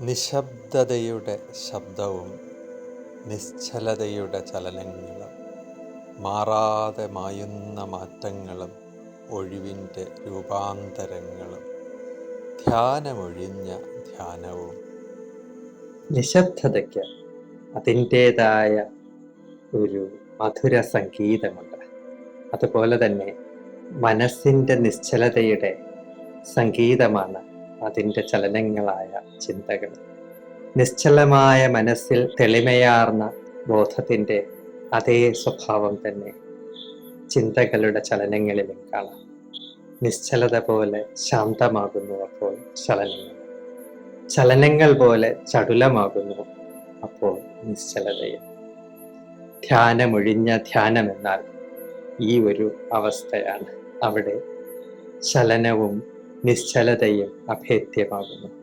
നിശബ്ദതയുടെ ശബ്ദവും നിശ്ചലതയുടെ ചലനങ്ങളും മാറാതെ മായുന്ന മാറ്റങ്ങളും ഒഴിവിന്റെ രൂപാന്തരങ്ങളും ധ്യാനമൊഴിഞ്ഞ ധ്യാനവും നിശബ്ദതയ്ക്ക് അതിന്റേതായ ഒരു മധുര സംഗീതമുണ്ട്. അതുപോലെ തന്നെ മനസ്സിന്റെ നിശ്ചലതയുടെ സംഗീതമാണ് അതിന്റെ ചലനങ്ങളായ ചിന്തകൾ. നിശ്ചലമായ മനസ്സിൽ തെളിമയാർന്ന ബോധത്തിന്റെ അതേ സ്വഭാവം തന്നെ ചിന്തകളുടെ ചലനങ്ങളിലും കാണാം. നിശ്ചലത പോലെ ശാന്തമാകുന്നു അപ്പോൾ ചലനങ്ങൾ. ചലനങ്ങൾ പോലെ ചടുലമാകുന്നു അപ്പോൾ നിശ്ചലതയും ധ്യാനമൊഴിഞ്ഞ ധ്യാനം എന്നാൽ ഈ ഒരു അവസ്ഥയാണ് അവിടെ ചലനവും നിശ്ചലതയും അഭേദ്യമാകുന്നു.